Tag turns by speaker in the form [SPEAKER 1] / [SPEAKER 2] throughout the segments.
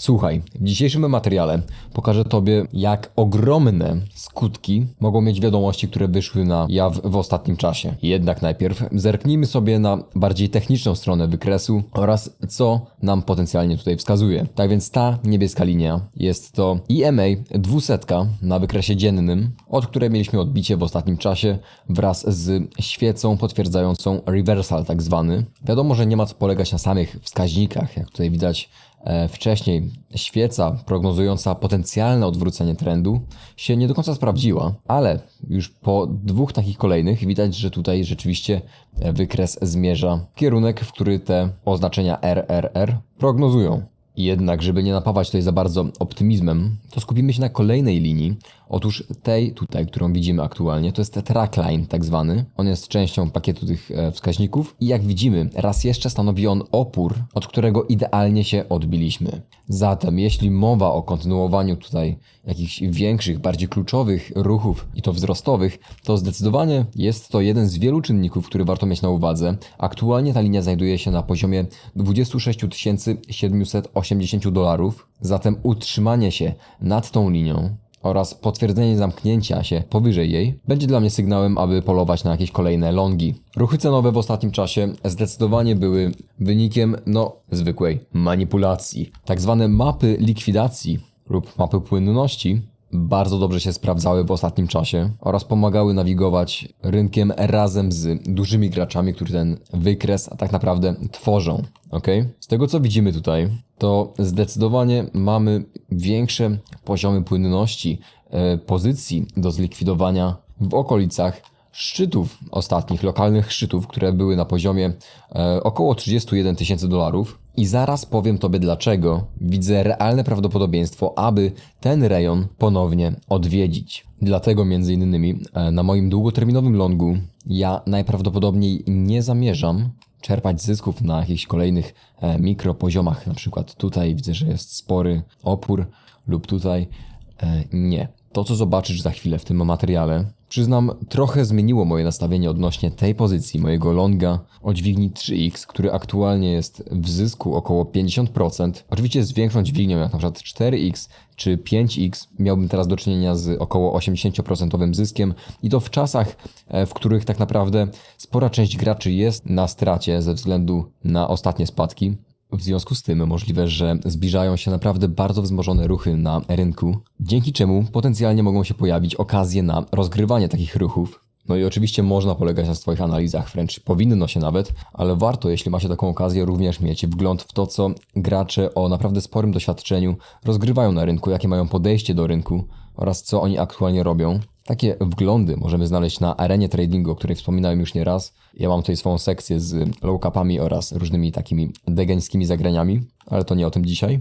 [SPEAKER 1] Słuchaj, w dzisiejszym materiale pokażę Tobie, jak ogromne skutki mogą mieć wiadomości, które wyszły na jaw w ostatnim czasie. Jednak najpierw zerknijmy sobie na bardziej techniczną stronę wykresu oraz co nam potencjalnie tutaj wskazuje. Tak więc ta niebieska linia jest to EMA 200 na wykresie dziennym, od której mieliśmy odbicie w ostatnim czasie wraz z świecą potwierdzającą reversal tak zwany. Wiadomo, że nie ma co polegać na samych wskaźnikach, jak tutaj widać wcześniej świeca prognozująca potencjalne odwrócenie trendu się nie do końca sprawdziła, ale już po dwóch takich kolejnych widać, że tutaj rzeczywiście wykres zmierza w kierunek, w który te oznaczenia RRR prognozują. Jednak, żeby nie napawać tutaj za bardzo optymizmem, to skupimy się na kolejnej linii. Otóż tej tutaj, którą widzimy aktualnie, to jest trackline tak zwany. On jest częścią pakietu tych e, wskaźników i jak widzimy, raz jeszcze stanowi on opór, od którego idealnie się odbiliśmy. Zatem, jeśli mowa o kontynuowaniu tutaj jakichś większych, bardziej kluczowych ruchów i to wzrostowych, to zdecydowanie jest to jeden z wielu czynników, który warto mieć na uwadze. Aktualnie ta linia znajduje się na poziomie 26 780 dolarów, zatem utrzymanie się nad tą linią oraz potwierdzenie zamknięcia się powyżej jej będzie dla mnie sygnałem, aby polować na jakieś kolejne longi. Ruchy cenowe w ostatnim czasie zdecydowanie były wynikiem, no, zwykłej manipulacji. Tak zwane mapy likwidacji lub mapy płynności bardzo dobrze się sprawdzały w ostatnim czasie oraz pomagały nawigować rynkiem razem z dużymi graczami, którzy ten wykres tak naprawdę tworzą. Ok? Z tego co widzimy tutaj, to zdecydowanie mamy większe poziomy płynności e, pozycji do zlikwidowania w okolicach szczytów ostatnich, lokalnych szczytów, które były na poziomie e, około 31 tysięcy dolarów. I zaraz powiem Tobie dlaczego widzę realne prawdopodobieństwo, aby ten rejon ponownie odwiedzić. Dlatego między innymi e, na moim długoterminowym longu ja najprawdopodobniej nie zamierzam czerpać zysków na jakichś kolejnych e, mikropoziomach. Na przykład tutaj widzę, że jest spory opór lub tutaj e, nie. To, co zobaczysz za chwilę w tym materiale, Przyznam, trochę zmieniło moje nastawienie odnośnie tej pozycji mojego longa o dźwigni 3x, który aktualnie jest w zysku około 50%. Oczywiście z większą dźwignią, jak na przykład 4x czy 5x, miałbym teraz do czynienia z około 80% zyskiem i to w czasach, e, w których tak naprawdę spora część graczy jest na stracie ze względu na ostatnie spadki. W związku z tym możliwe, że zbliżają się naprawdę bardzo wzmożone ruchy na rynku, dzięki czemu potencjalnie mogą się pojawić okazje na rozgrywanie takich ruchów. No i oczywiście można polegać na swoich analizach, wręcz powinno się nawet, ale warto, jeśli ma się taką okazję, również mieć wgląd w to, co gracze o naprawdę sporym doświadczeniu rozgrywają na rynku, jakie mają podejście do rynku oraz co oni aktualnie robią. Takie wglądy możemy znaleźć na arenie tradingu, o której wspominałem już nie raz. Ja mam tutaj swoją sekcję z low capami oraz różnymi takimi degeńskimi zagraniami, ale to nie o tym dzisiaj.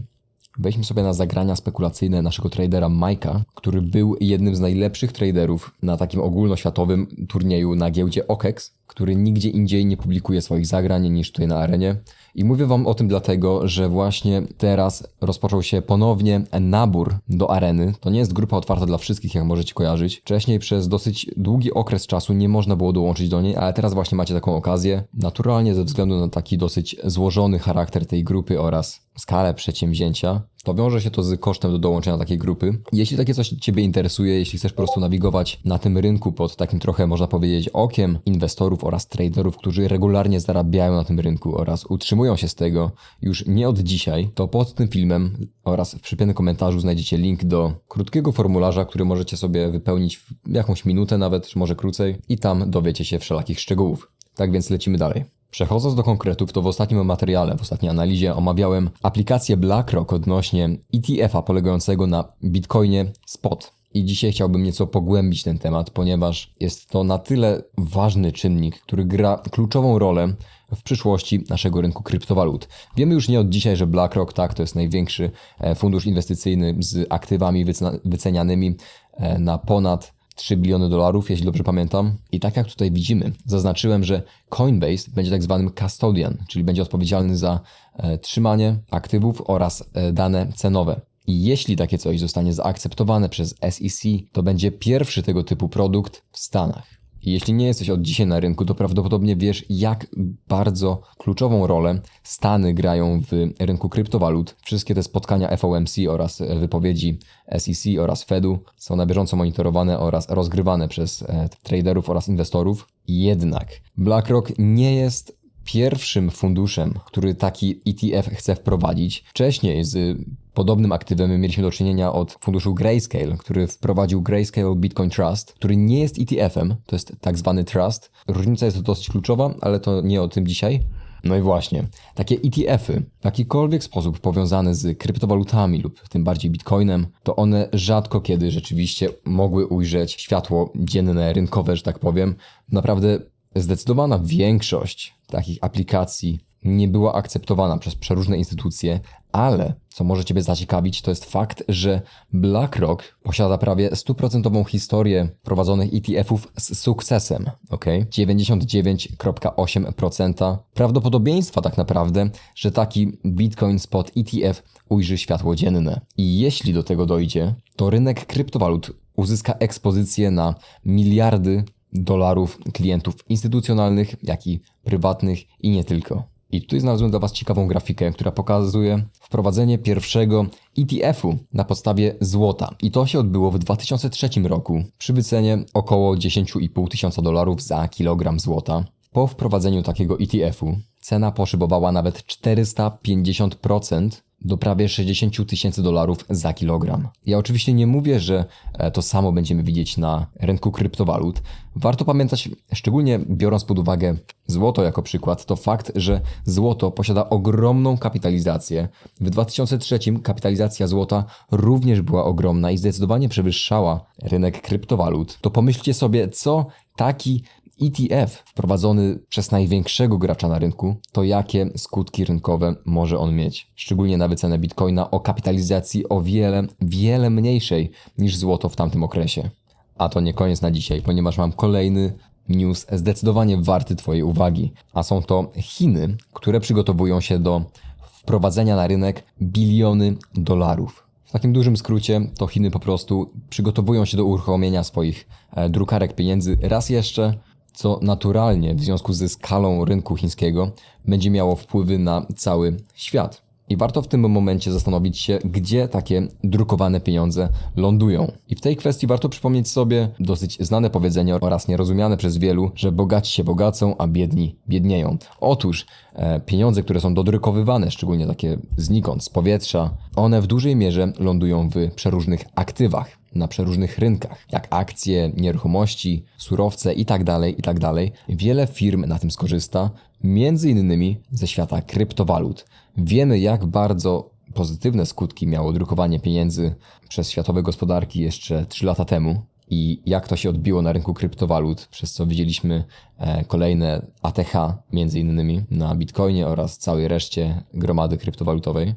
[SPEAKER 1] Weźmy sobie na zagrania spekulacyjne naszego tradera Majka, który był jednym z najlepszych traderów na takim ogólnoświatowym turnieju na giełdzie OKEX, który nigdzie indziej nie publikuje swoich zagrań niż tutaj na arenie. I mówię Wam o tym dlatego, że właśnie teraz rozpoczął się ponownie nabór do areny. To nie jest grupa otwarta dla wszystkich, jak możecie kojarzyć. Wcześniej przez dosyć długi okres czasu nie można było dołączyć do niej, ale teraz właśnie macie taką okazję. Naturalnie ze względu na taki dosyć złożony charakter tej grupy oraz skalę przedsięwzięcia, to wiąże się to z kosztem do dołączenia takiej grupy. Jeśli takie coś Ciebie interesuje, jeśli chcesz po prostu nawigować na tym rynku pod takim trochę, można powiedzieć, okiem inwestorów oraz traderów, którzy regularnie zarabiają na tym rynku oraz utrzymują się z tego już nie od dzisiaj, to pod tym filmem oraz w przypiętym komentarzu znajdziecie link do krótkiego formularza, który możecie sobie wypełnić w jakąś minutę nawet, czy może krócej i tam dowiecie się wszelakich szczegółów. Tak więc lecimy dalej. Przechodząc do konkretów, to w ostatnim materiale, w ostatniej analizie omawiałem aplikację BlackRock odnośnie ETF-a polegającego na Bitcoinie Spot. I dzisiaj chciałbym nieco pogłębić ten temat, ponieważ jest to na tyle ważny czynnik, który gra kluczową rolę w przyszłości naszego rynku kryptowalut. Wiemy już nie od dzisiaj, że BlackRock tak to jest największy e, fundusz inwestycyjny z aktywami wycenianymi e, na ponad 3 biliony dolarów, jeśli dobrze pamiętam. I tak jak tutaj widzimy, zaznaczyłem, że Coinbase będzie tak zwanym custodian, czyli będzie odpowiedzialny za e, trzymanie aktywów oraz e, dane cenowe. I jeśli takie coś zostanie zaakceptowane przez SEC, to będzie pierwszy tego typu produkt w Stanach. Jeśli nie jesteś od dzisiaj na rynku, to prawdopodobnie wiesz, jak bardzo kluczową rolę Stany grają w rynku kryptowalut. Wszystkie te spotkania FOMC oraz wypowiedzi SEC oraz Fedu są na bieżąco monitorowane oraz rozgrywane przez e, traderów oraz inwestorów. Jednak BlackRock nie jest pierwszym funduszem, który taki ETF chce wprowadzić. Wcześniej z podobnym aktywem mieliśmy do czynienia od funduszu Grayscale, który wprowadził Grayscale Bitcoin Trust, który nie jest ETF-em, to jest tak zwany trust. Różnica jest dosyć kluczowa, ale to nie o tym dzisiaj. No i właśnie, takie ETF-y, w jakikolwiek sposób powiązane z kryptowalutami lub tym bardziej bitcoinem, to one rzadko kiedy rzeczywiście mogły ujrzeć światło dzienne, rynkowe, że tak powiem. Naprawdę zdecydowana większość takich aplikacji nie była akceptowana przez przeróżne instytucje, ale co może Ciebie zaciekawić, to jest fakt, że BlackRock posiada prawie stuprocentową historię prowadzonych ETF-ów z sukcesem. ok? 99,8% prawdopodobieństwa tak naprawdę, że taki Bitcoin Spot ETF ujrzy światło dzienne. I jeśli do tego dojdzie, to rynek kryptowalut uzyska ekspozycję na miliardy dolarów klientów instytucjonalnych, jak i prywatnych i nie tylko. I tutaj znalazłem dla Was ciekawą grafikę, która pokazuje wprowadzenie pierwszego ETF-u na podstawie złota. I to się odbyło w 2003 roku przy wycenie około 10,5 tysiąca dolarów za kilogram złota. Po wprowadzeniu takiego ETF-u cena poszybowała nawet 450% do prawie 60 tysięcy dolarów za kilogram. Ja oczywiście nie mówię, że e, to samo będziemy widzieć na rynku kryptowalut. Warto pamiętać, szczególnie biorąc pod uwagę złoto jako przykład, to fakt, że złoto posiada ogromną kapitalizację. W 2003 kapitalizacja złota również była ogromna i zdecydowanie przewyższała rynek kryptowalut. To pomyślcie sobie, co taki ETF wprowadzony przez największego gracza na rynku, to jakie skutki rynkowe może on mieć? Szczególnie na wycenę bitcoina o kapitalizacji o wiele, wiele mniejszej niż złoto w tamtym okresie. A to nie koniec na dzisiaj, ponieważ mam kolejny news zdecydowanie warty Twojej uwagi. A są to Chiny, które przygotowują się do wprowadzenia na rynek biliony dolarów. W takim dużym skrócie to Chiny po prostu przygotowują się do uruchomienia swoich e, drukarek pieniędzy raz jeszcze co naturalnie w związku ze skalą rynku chińskiego będzie miało wpływy na cały świat. I warto w tym momencie zastanowić się, gdzie takie drukowane pieniądze lądują. I w tej kwestii warto przypomnieć sobie dosyć znane powiedzenie oraz nierozumiane przez wielu, że bogaci się bogacą, a biedni biednieją. Otóż e, pieniądze, które są dodrukowywane, szczególnie takie znikąd, z powietrza, one w dużej mierze lądują w przeróżnych aktywach na przeróżnych rynkach, jak akcje, nieruchomości, surowce itd., tak itd. Tak Wiele firm na tym skorzysta, między innymi ze świata kryptowalut. Wiemy, jak bardzo pozytywne skutki miało drukowanie pieniędzy przez światowe gospodarki jeszcze 3 lata temu i jak to się odbiło na rynku kryptowalut, przez co widzieliśmy e, kolejne ATH, między innymi na Bitcoinie oraz całej reszcie gromady kryptowalutowej.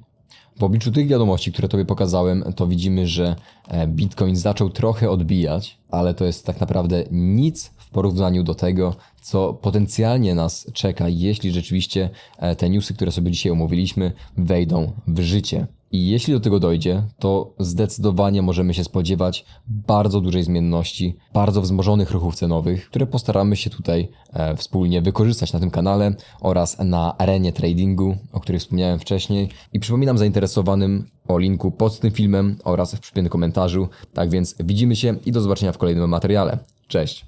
[SPEAKER 1] W obliczu tych wiadomości, które Tobie pokazałem, to widzimy, że e, Bitcoin zaczął trochę odbijać, ale to jest tak naprawdę nic w porównaniu do tego, co potencjalnie nas czeka, jeśli rzeczywiście e, te newsy, które sobie dzisiaj omówiliśmy, wejdą w życie. I jeśli do tego dojdzie, to zdecydowanie możemy się spodziewać bardzo dużej zmienności, bardzo wzmożonych ruchów cenowych, które postaramy się tutaj e, wspólnie wykorzystać na tym kanale oraz na arenie tradingu, o której wspomniałem wcześniej. I przypominam zainteresowanym o linku pod tym filmem oraz w przypiętym komentarzu. Tak więc widzimy się i do zobaczenia w kolejnym materiale. Cześć!